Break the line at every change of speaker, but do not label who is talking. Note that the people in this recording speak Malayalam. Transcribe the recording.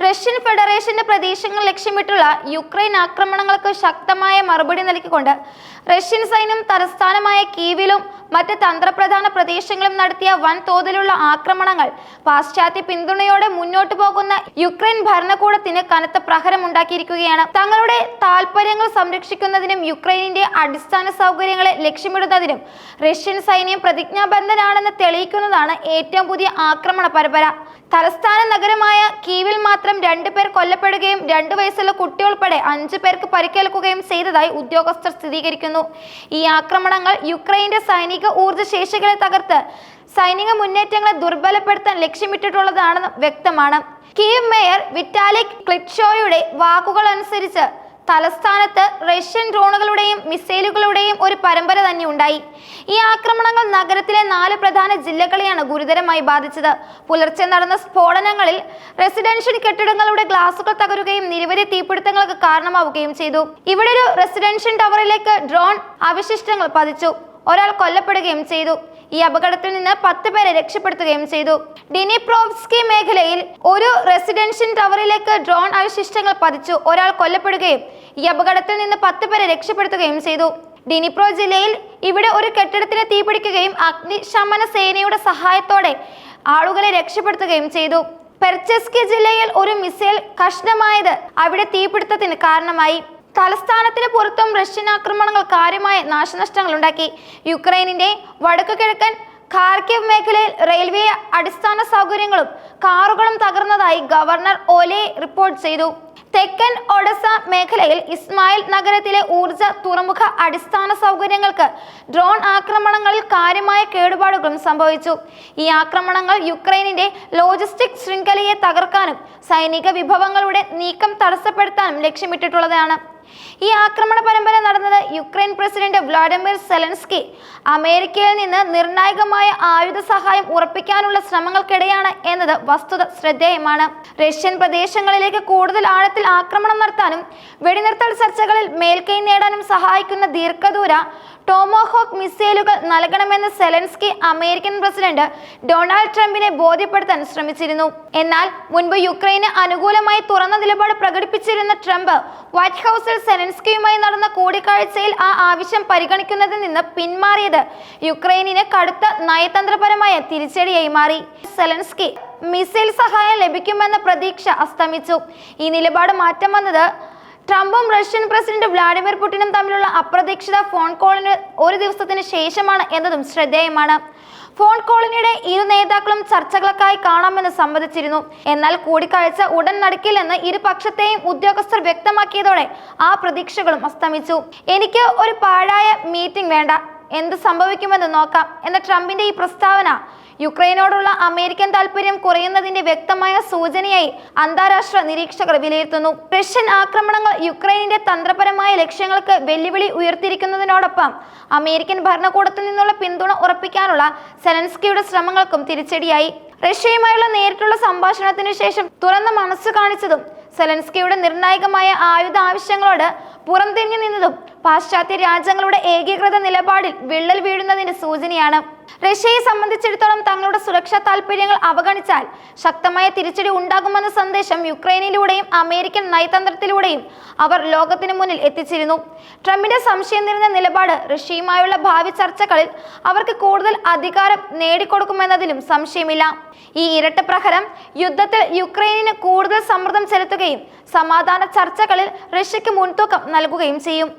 റഷ്യൻ ഫെഡറേഷന്റെ പ്രദേശങ്ങൾ ലക്ഷ്യമിട്ടുള്ള യുക്രൈൻ ആക്രമണങ്ങൾക്ക് ശക്തമായ മറുപടി നൽകിക്കൊണ്ട് റഷ്യൻ സൈന്യം തലസ്ഥാനമായ കീവിലും മറ്റ് തന്ത്രപ്രധാന പ്രദേശങ്ങളും നടത്തിയ വൻതോതിലുള്ള ആക്രമണങ്ങൾ പാശ്ചാത്യ പിന്തുണയോടെ മുന്നോട്ടു പോകുന്ന യുക്രൈൻ ഭരണകൂടത്തിന് കനത്ത പ്രഹരം പ്രഹരമുണ്ടാക്കിയിരിക്കുകയാണ് തങ്ങളുടെ താൽപര്യങ്ങൾ സംരക്ഷിക്കുന്നതിനും യുക്രൈനിന്റെ അടിസ്ഥാന സൗകര്യങ്ങളെ ലക്ഷ്യമിടുന്നതിനും റഷ്യൻ സൈന്യം പ്രതിജ്ഞാബദ്ധനാണെന്ന് തെളിയിക്കുന്നതാണ് ഏറ്റവും പുതിയ ആക്രമണ പരമ്പര. തലസ്ഥാന നഗരമായ കീവിൽ മാത്രം രണ്ടു പേർ കൊല്ലപ്പെടുകയും രണ്ടു വയസ്സുള്ള കുട്ടി ഉൾപ്പെടെ അഞ്ചു പേർക്ക് പരിക്കേൽക്കുകയും ചെയ്തതായി ഉദ്യോഗസ്ഥർ സ്ഥിരീകരിക്കുന്നു. ഈ ആക്രമണങ്ങൾ യുക്രൈന്റെ സൈനിക ഊർജശേഷികളെ തകർത്ത് സൈനിക മുന്നേറ്റങ്ങളെ ദുർബലപ്പെടുത്താൻ ലക്ഷ്യമിട്ടിട്ടുള്ളതാണെന്ന് വ്യക്തമാണ്. കീവ് മേയർ വിറ്റാലിക് ക്ലിറ്റ്ഷോയുടെ വാക്കുകൾ അനുസരിച്ച് തലസ്ഥാനത്ത് റഷ്യൻ ഡ്രോണുകളുടെയും മിസൈലുകളുടെയും ഒരു പരമ്പര തന്നെ ഉണ്ടായി. ഈ ആക്രമണങ്ങൾ നഗരത്തിലെ നാല് പ്രധാന ജില്ലകളെയാണ് ഗുരുതരമായി ബാധിച്ചത്. പുലർച്ചെ നടന്ന സ്ഫോടനങ്ങളിൽ റെസിഡൻഷ്യൽ കെട്ടിടങ്ങളുടെ ഗ്ലാസുകൾ തകരുകയും നിരവധി തീപിടുത്തങ്ങൾക്ക് കാരണമാവുകയും ചെയ്തു. ഇവിടെ ഒരു റെസിഡൻഷ്യൽ ടവറിലേക്ക് ഡ്രോൺ അവശിഷ്ടങ്ങൾ പതിച്ചു. ഒരാൾ കൊല്ലപ്പെടുകയും ചെയ്തു. ഈ അപകടത്തിൽ നിന്ന് പത്ത് പേരെ രക്ഷപ്പെടുത്തുകയും ചെയ്തു. ഡിനിപ്രോവ്സ്കി മേഖലയിൽ ഒരു റെസിഡൻഷ്യൽ ടവറിലേക്ക് ഡ്രോൺ അവശിഷ്ടങ്ങൾ പതിച്ചു ഒരാൾ കൊല്ലപ്പെടുകയും ഈ അപകടത്തിൽ നിന്ന് പത്ത് പേരെ രക്ഷപ്പെടുത്തുകയും ചെയ്തു. ഡിനിപ്രോ ജില്ലയിൽ ഇവിടെ ഒരു കെട്ടിടത്തിന് തീപിടിക്കുകയും അഗ്നിശമന സേനയുടെ സഹായത്തോടെ ആളുകളെ രക്ഷപ്പെടുത്തുകയും ചെയ്തു. പെർച്ചെസ്കി ജില്ലയിൽ ഒരു മിസൈൽ കഷ്ണമായത് അവിടെ തീപിടുത്തത്തിന് കാരണമായി. തലസ്ഥാനത്തിന് പുറത്തും റഷ്യൻ ആക്രമണങ്ങൾ കാര്യമായ നാശനഷ്ടങ്ങൾ ഉണ്ടാക്കി യുക്രൈനിന്റെ വടക്കു കിഴക്കൻ ഖാർക്കിവ് മേഖലയിൽ റെയിൽവേ അടിസ്ഥാന സൗകര്യങ്ങളും കാറുകളും തകർന്നതായി ഗവർണർ ഓലെ റിപ്പോർട്ട് ചെയ്തു. തെക്കൻ ഒഡസ മേഖലയിൽ ഇസ്മായിൽ നഗരത്തിലെ ഊർജ തുറമുഖ അടിസ്ഥാന സൗകര്യങ്ങൾക്ക് ഡ്രോൺ ആക്രമണങ്ങളിൽ കാര്യമായ കേടുപാടുകളും സംഭവിച്ചു. ഈ ആക്രമണങ്ങൾ യുക്രൈനിന്റെ ലോജിസ്റ്റിക് ശൃംഖലയെ തകർക്കാനും സൈനിക വിഭവങ്ങളുടെ നീക്കം തടസ്സപ്പെടുത്താനും ലക്ഷ്യമിട്ടിട്ടുള്ളതാണ്. ഈ ആക്രമണ പരമ്പര നടന്നത് യുക്രൈൻ പ്രസിഡന്റ് വ്ളാഡിമിർ സെലൻസ്കി. അമേരിക്കയിൽ നിന്ന് നിർണായകമായ ആയുധ സഹായം ഉറപ്പിക്കാനുള്ള ശ്രമങ്ങൾക്കിടെയാണ് എന്നത് വസ്തുത ശ്രദ്ധേയമാണ്. റഷ്യൻ പ്രദേശങ്ങളിലേക്ക് കൂടുതൽ ആഴത്തിൽ ആക്രമണം നടത്താനും വെടിനിർത്തൽ ചർച്ചകളിൽ മേൽക്കൈ നേടാനും സഹായിക്കുന്ന ദീർഘദൂര ടോമോഹോക്ക് മിസൈലുകൾ നൽകണമെന്ന് സെലൻസ്കി അമേരിക്കൻ പ്രസിഡന്റ് ഡൊണാൾഡ് ട്രംപിനെ ബോധ്യപ്പെടുത്താൻ ശ്രമിച്ചിരുന്നു. എന്നാൽ മുൻപ് യുക്രൈന് അനുകൂലമായി തുറന്ന നിലപാട് പ്രകടിപ്പിച്ചിരുന്ന ട്രംപ് വൈറ്റ് ഹൗസിൽ സെലൻസ്കിയുമായി നടന്ന കൂടിക്കാഴ്ചയിൽ ആ ആവശ്യം പരിഗണിക്കുന്നതിൽ നിന്ന് പിന്മാറിയത് യുക്രൈനിന് കടുത്ത നയതന്ത്രപരമായ തിരിച്ചടിയായി മാറി. സെലൻസ്കി മിസൈൽ സഹായം ലഭിക്കുമെന്ന പ്രതീക്ഷ അസ്തമിച്ചു. ഈ നിലപാട് മാറ്റം വന്നത് ട്രംപും റഷ്യൻ പ്രസിഡന്റ് വ്ളാഡിമിർ പുടിനും തമ്മിലുള്ള അപ്രതീക്ഷിത ഫോൺ കോളിന് ഒരു ദിവസത്തിന് ശേഷമാണ് എന്നതും ശ്രദ്ധേയമാണ്. ഫോൺ കോളിനിടെ ഇരു നേതാക്കളും ചർച്ചകൾക്കായി കാണാമെന്ന് സമ്മതിച്ചിരുന്നു. എന്നാൽ കൂടിക്കാഴ്ച ഉടൻ നടക്കില്ലെന്ന് ഇരുപക്ഷത്തെയും ഉദ്യോഗസ്ഥർ വ്യക്തമാക്കിയതോടെ ആ പ്രതീക്ഷകളും അസ്തമിച്ചു. എനിക്ക് ഒരു പാഴായ മീറ്റിംഗ് വേണ്ട. എന്ത് സംഭവിക്കുമെന്ന് നോക്കാം എന്ന ട്രംപിന്റെ ഈ പ്രസ്താവന യുക്രൈനോടുള്ള അമേരിക്കൻ താൽപര്യം കുറയുന്നതിന്റെ വ്യക്തമായ സൂചനയായി അന്താരാഷ്ട്ര നിരീക്ഷകർ വിലയിരുത്തുന്നു. റഷ്യൻ ആക്രമണങ്ങൾ യുക്രൈനിന്റെ തന്ത്രപരമായ ലക്ഷ്യങ്ങൾക്ക് വെല്ലുവിളി ഉയർത്തിയിരിക്കുന്നതിനോടൊപ്പം അമേരിക്കൻ ഭരണകൂടത്തിൽ നിന്നുള്ള പിന്തുണ ഉറപ്പിക്കാനുള്ള സെലൻസ്കിയുടെ ശ്രമങ്ങൾക്കും തിരിച്ചടിയായി. റഷ്യയുമായുള്ള നേരിട്ടുള്ള സംഭാഷണത്തിനു ശേഷം തുറന്ന മനസ്സ് കാണിച്ചതും സെലൻസ്കിയുടെ നിർണായകമായ ആയുധ ആവശ്യങ്ങളോട് പുറംതിരിഞ്ഞു നിന്നതും പാശ്ചാത്യ രാജ്യങ്ങളുടെ ഏകീകൃത നിലപാടിൽ വിള്ളൽ വീഴുന്നതിന്റെ സൂചനയാണ്. റഷ്യയെ സംബന്ധിച്ചിടത്തോളം തങ്ങളുടെ സുരക്ഷാ താൽപര്യങ്ങൾ അവഗണിച്ചാൽ ശക്തമായ തിരിച്ചടി ഉണ്ടാകുമെന്ന സന്ദേശം യുക്രൈനിലൂടെയും അമേരിക്കൻ നയതന്ത്രത്തിലൂടെയും അവർ ലോകത്തിന് മുന്നിൽ എത്തിച്ചിരുന്നു. ട്രംപിന്റെ സംശയം നിറഞ്ഞ നിലപാട് റഷ്യയുമായുള്ള ഭാവി ചർച്ചകളിൽ അവർക്ക് കൂടുതൽ അധികാരം നേടിക്കൊടുക്കുമെന്നതിലും സംശയമില്ല. ഈ ഇരട്ട പ്രഹരം യുദ്ധത്തിൽ യുക്രൈനിന് കൂടുതൽ സമ്മർദ്ദം ചെലുത്തുകയും സമാധാന ചർച്ചകളിൽ റഷ്യക്ക് മുൻതൂക്കം നൽകുകയും ചെയ്യും.